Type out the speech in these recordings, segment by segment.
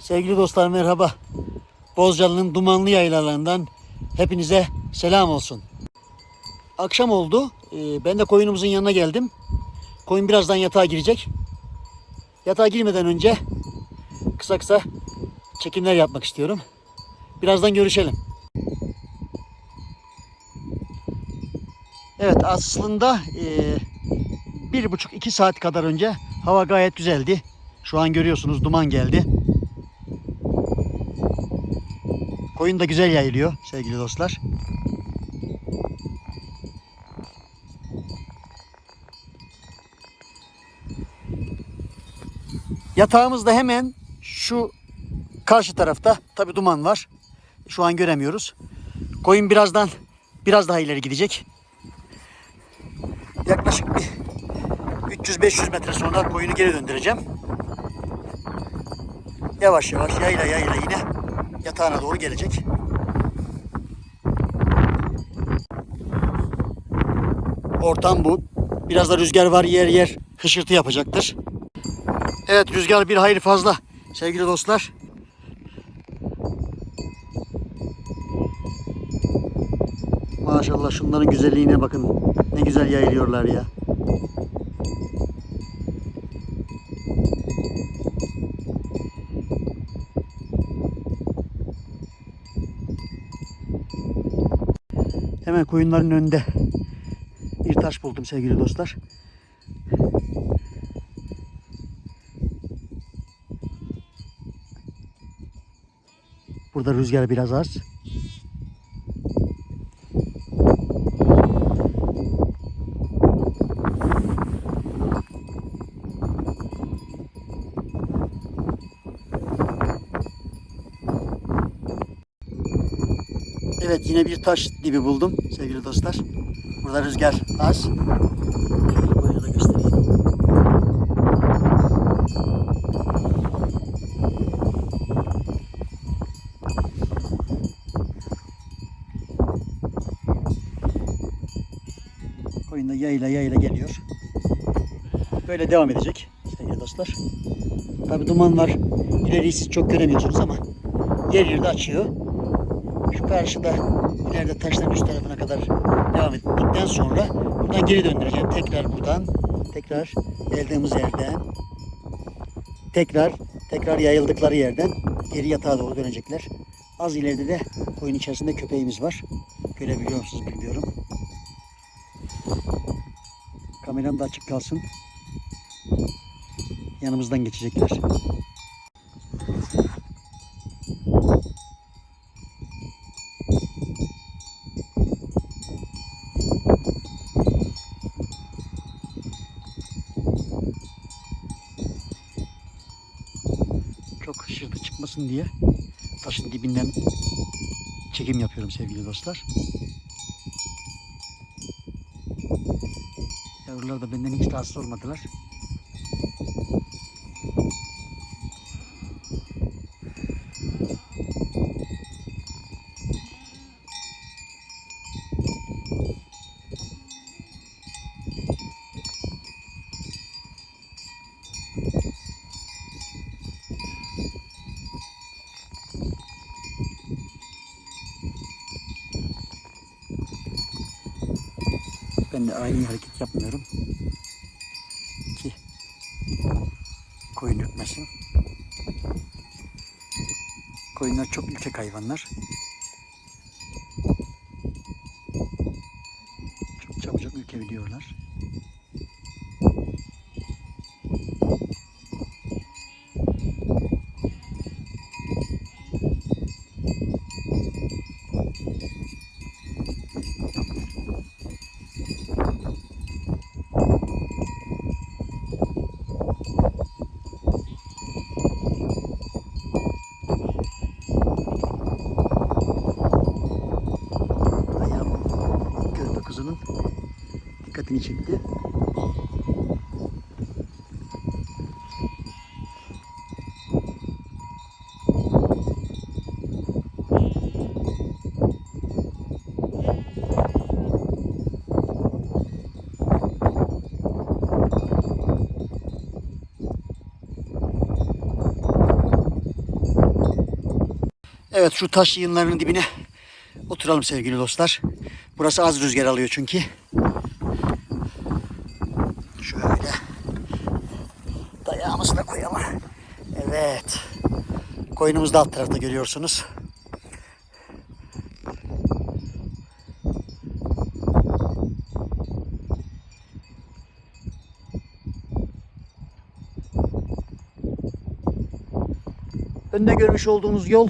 Sevgili dostlar merhaba. Bozcalı'nın dumanlı yaylalarından hepinize selam olsun. Akşam oldu. Ee, Ben de koyunumuzun yanına geldim. Koyun birazdan yatağa girecek. Yatağa girmeden önce kısa kısa çekimler yapmak istiyorum. Birazdan görüşelim. Evet aslında eee, bir buçuk iki saat kadar önce hava gayet güzeldi. Şu an görüyorsunuz duman geldi. Koyun da güzel yayılıyor sevgili dostlar. Yatağımız da hemen şu karşı tarafta. Tabi duman var. Şu an göremiyoruz. Koyun birazdan biraz daha ileri gidecek. Yaklaşık bir 300-500 metre sonra koyunu geri döndüreceğim. Yavaş yavaş yayla yayla yine yatağına doğru gelecek. Ortam bu. Biraz da rüzgar var yer yer hışırtı yapacaktır. Evet rüzgar bir hayli fazla sevgili dostlar. Maşallah şunların güzelliğine bakın. Ne güzel yayılıyorlar ya. Hemen koyunların önünde bir taş buldum sevgili dostlar. Burada rüzgar biraz az. Evet yine bir taş dibi buldum sevgili dostlar. Burada rüzgar az. Koyunu da göstereyim. Koyun da yayla yayla geliyor. Böyle devam edecek sevgili dostlar. Tabi duman var. İleriyi siz çok göremiyorsunuz ama yer yerde açıyor. Karşıda ileride taşların üst tarafına kadar devam ettikten sonra buradan geri döndüreceğim. Tekrar buradan tekrar geldiğimiz yerden tekrar tekrar yayıldıkları yerden geri yatağa doğru dönecekler. Az ileride de koyun içerisinde köpeğimiz var. Görebiliyor musunuz bilmiyorum. Kameram da açık kalsın. Yanımızdan geçecekler. çok hışırtı çıkmasın diye taşın dibinden çekim yapıyorum sevgili dostlar. Yavrular da benden hiç rahatsız olmadılar. Ben de aynı hareket yapmıyorum. Ki koyun ürkmesin. Koyunlar çok ürkek hayvanlar. Çok çabucak ürkebiliyorlar. Evet şu taş yığınlarının dibine oturalım sevgili dostlar. Burası az rüzgar alıyor çünkü. Şöyle. Dayağımızı da koyalım. Evet. Koyunumuzu da alt tarafta görüyorsunuz. Önde görmüş olduğunuz yol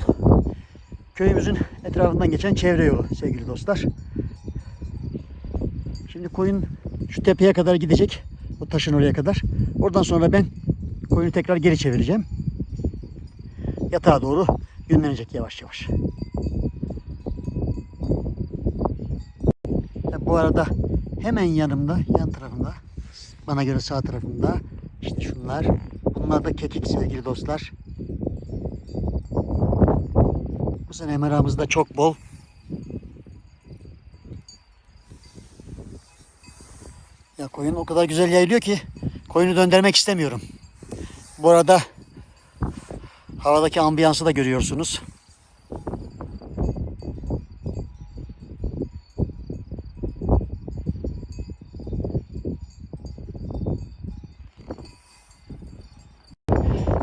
köyümüzün etrafından geçen çevre yolu sevgili dostlar. Şimdi koyun şu tepeye kadar gidecek. O taşın oraya kadar. Oradan sonra ben koyunu tekrar geri çevireceğim. Yatağa doğru yönlenecek yavaş yavaş. Ya bu arada hemen yanımda, yan tarafımda, bana göre sağ tarafımda işte şunlar. Bunlar da kekik sevgili dostlar. Bu sene meramız da çok bol. Ya koyun o kadar güzel yayılıyor ki koyunu döndürmek istemiyorum. Bu arada havadaki ambiyansı da görüyorsunuz.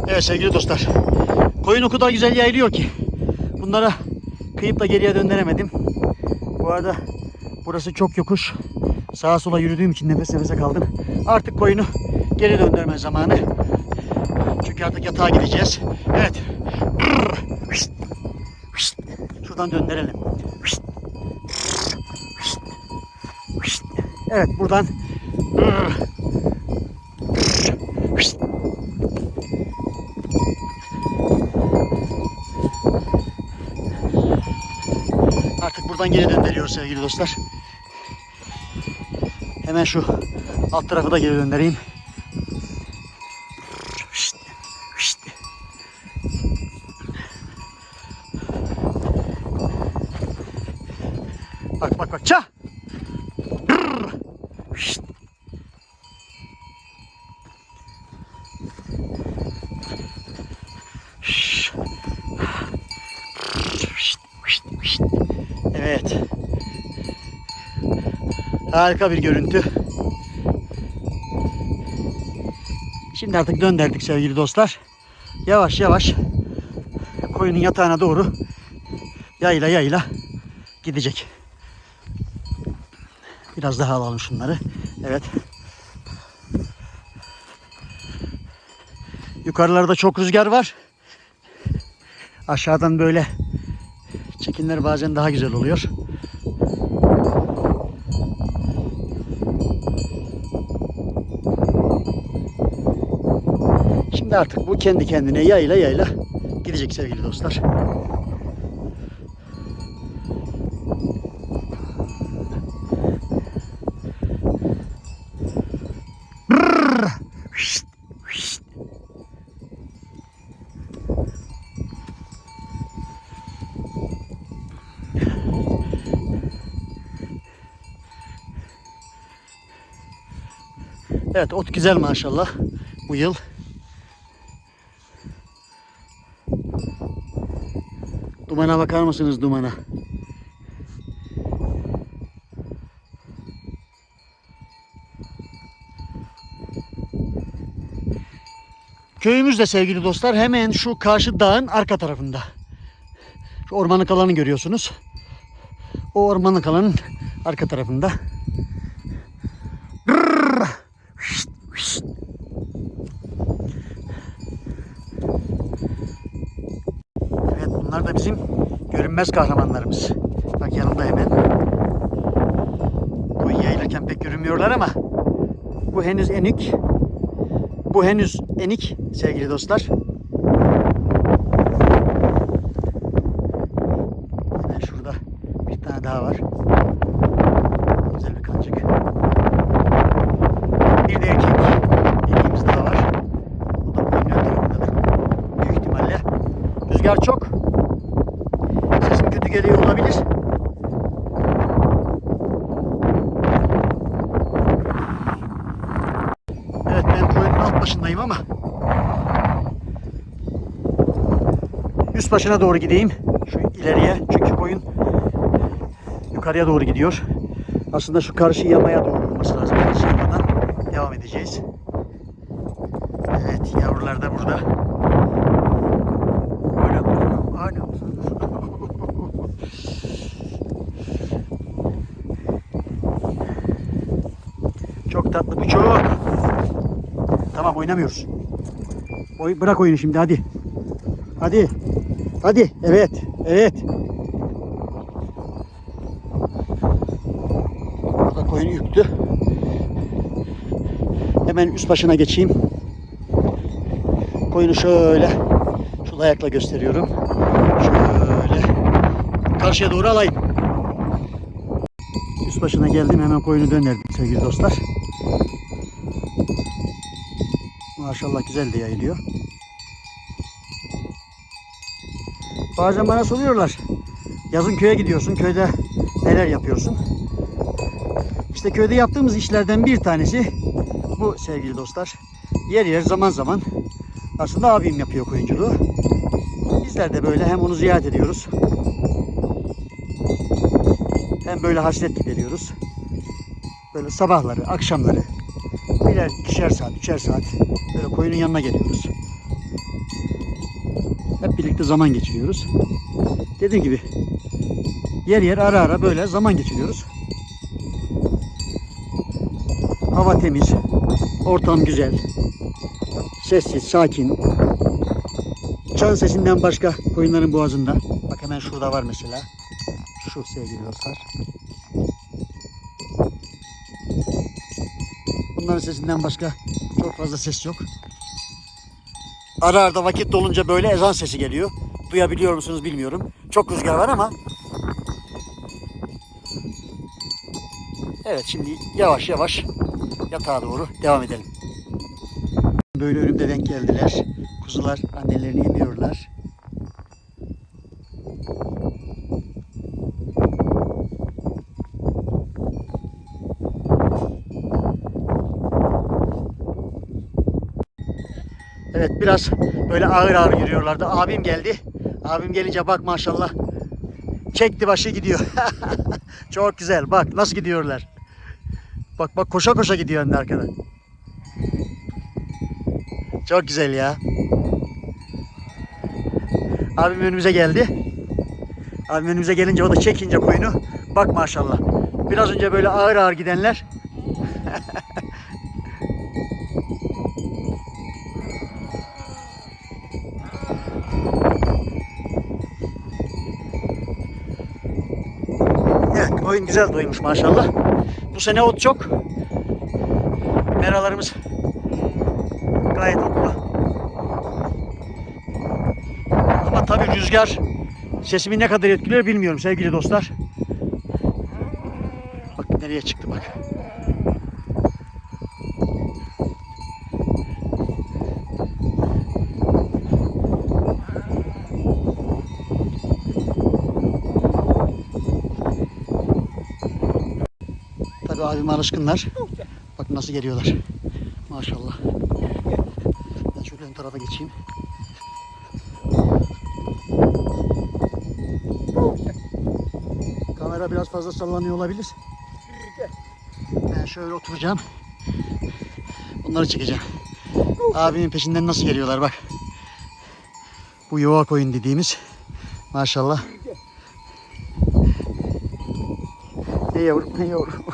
Evet sevgili dostlar. Koyun o kadar güzel yayılıyor ki bunlara kıyıp da geriye döndüremedim. Bu arada burası çok yokuş. Sağa sola yürüdüğüm için nefes nefese kaldım. Artık koyunu geri döndürme zamanı. Çünkü artık yatağa gideceğiz. Evet. Şuradan döndürelim. Evet buradan Artık buradan geri döndürüyoruz sevgili dostlar. Hemen şu alt tarafı da geri döndüreyim. Bak bak bak ça. Evet. Harika bir görüntü. Şimdi artık döndürdük sevgili dostlar. Yavaş yavaş koyunun yatağına doğru yayla yayla gidecek. Biraz daha alalım şunları. Evet. Yukarılarda çok rüzgar var. Aşağıdan böyle çekimler bazen daha güzel oluyor. Şimdi artık bu kendi kendine yayla yayla gidecek sevgili dostlar. Evet ot güzel maşallah bu yıl. Dumana bakar mısınız dumana? Köyümüz de sevgili dostlar hemen şu karşı dağın arka tarafında. Şu ormanlık alanı görüyorsunuz. O ormanlık alanın arka tarafında. Evet bunlar da bizim görünmez kahramanlarımız. Bak yanımda hemen. Koyun yayılırken pek görünmüyorlar ama bu henüz enik. Bu henüz enik sevgili dostlar. Hemen şurada bir tane daha var. Güzel bir kancık. Bir de erkek. Erkeğimiz daha var. O da koyunun ön tarafındadır. Büyük ihtimalle. Rüzgar çok. Sesim kötü geliyor olabilir. Evet ben koyunun alt başındayım ama üst başına doğru gideyim. Şu ileriye çünkü koyun yukarıya doğru gidiyor. Aslında şu karşı yamaya doğru olması lazım. Karşı yamadan devam edeceğiz. Evet yavrular da burada. Anam, anam. Çok tatlı bu çok. Tamam oynamıyoruz. Oy, bırak oyunu şimdi hadi. Hadi. Hadi. Evet. Evet. Burada koyun yüktü. Hemen üst başına geçeyim. Koyunu şöyle şu ayakla gösteriyorum. Şöyle karşıya doğru alayım. Üst başına geldim hemen koyunu döndürdüm sevgili dostlar. Maşallah güzel de yayılıyor. Bazen bana soruyorlar. Yazın köye gidiyorsun. Köyde neler yapıyorsun? İşte köyde yaptığımız işlerden bir tanesi bu sevgili dostlar. Yer yer zaman zaman aslında abim yapıyor koyunculuğu. Bizler de böyle hem onu ziyaret ediyoruz. Hem böyle hasret gideriyoruz. Böyle sabahları, akşamları birer ikişer saat, üçer saat koyunun yanına geliyoruz. Hep birlikte zaman geçiriyoruz. Dediğim gibi yer yer ara ara böyle zaman geçiriyoruz. Hava temiz, ortam güzel, sessiz, sakin. Çan sesinden başka koyunların boğazında. Bak hemen şurada var mesela. Şu sevgili dostlar. Bunların sesinden başka fazla ses yok. Ara arada vakit dolunca böyle ezan sesi geliyor. Duyabiliyor musunuz bilmiyorum. Çok rüzgar var ama. Evet şimdi yavaş yavaş yatağa doğru devam edelim. Böyle önümde denk geldiler. Kuzular annelerini emiyorlar. Evet biraz böyle ağır ağır yürüyorlardı. Abim geldi. Abim gelince bak maşallah. Çekti başı gidiyor. Çok güzel. Bak nasıl gidiyorlar. Bak bak koşa koşa gidiyor önde arkada. Çok güzel ya. Abim önümüze geldi. Abim önümüze gelince o da çekince koyunu. Bak maşallah. Biraz önce böyle ağır ağır gidenler. Evet koyun güzel doymuş maşallah. Bu sene ot çok. Meralarımız gayet otlu. Ama tabii rüzgar sesimi ne kadar etkiliyor bilmiyorum sevgili dostlar. Bak nereye çıktı bak. Tabii abim alışkınlar. Bak nasıl geliyorlar. Maşallah. Ben şöyle ön tarafa geçeyim. Kamera biraz fazla sallanıyor olabilir. Ben şöyle oturacağım. Onları çekeceğim. Abimin peşinden nasıl geliyorlar bak. Bu yuva koyun dediğimiz. Maşallah. Ne yavrum ne yavrum.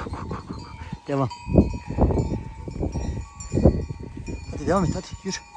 Devam. Hadi devam et hadi yürü.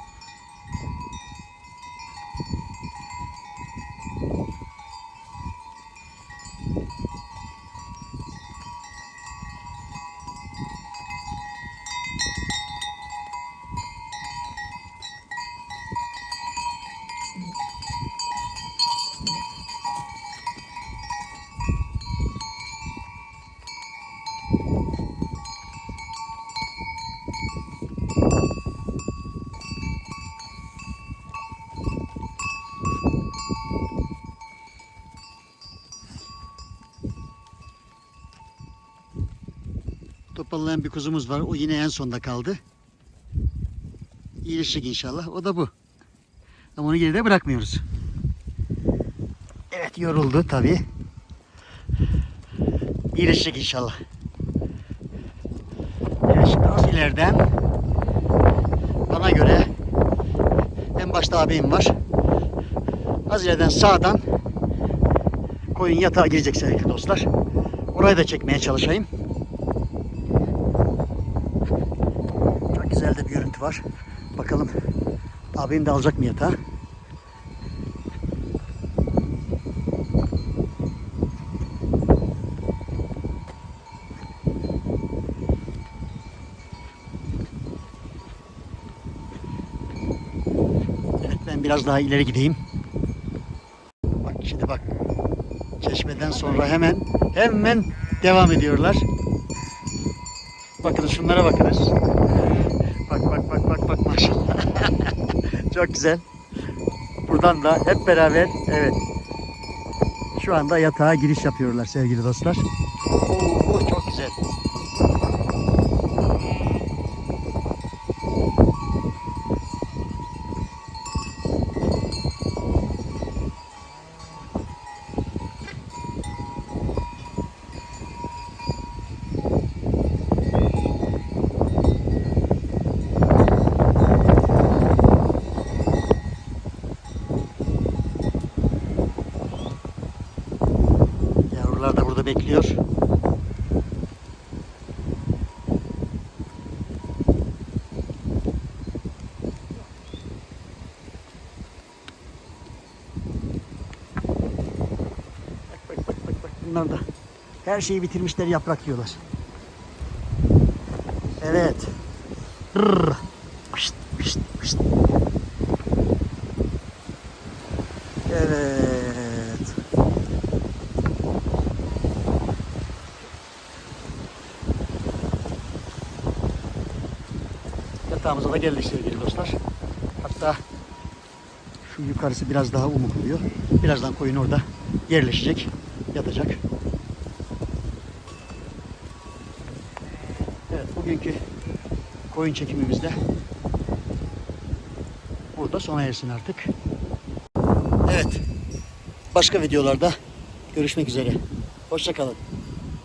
Topallayan bir kuzumuz var. O yine en sonda kaldı. İyileşecek inşallah. O da bu. Ama onu geride bırakmıyoruz. Evet. yoruldu tabi. İyileşecek inşallah. Evet, şimdi az ileriden bana göre en başta abim var. Az ileriden sağdan koyun yatağa girecek sevgili dostlar. Orayı da çekmeye çalışayım. Çok güzel de bir görüntü var. Bakalım abim de alacak mı yatağı? Evet ben biraz daha ileri gideyim. Bak şimdi bak. Çeşmeden sonra hemen hemen devam ediyorlar. Bakın şunlara bakınız. Bak maşallah. Çok güzel. Buradan da hep beraber evet. Şu anda yatağa giriş yapıyorlar sevgili dostlar. Yavrular da burada bekliyor. Bunlar da her şeyi bitirmişler yaprak yiyorlar. Evet. Rrr. Yatağımıza da geldik sevgili dostlar. Hatta şu yukarısı biraz daha umutluyor. Birazdan koyun orada yerleşecek, yatacak. Evet, bugünkü koyun çekimimiz de burada sona ersin artık. Evet, başka videolarda görüşmek üzere. Hoşçakalın.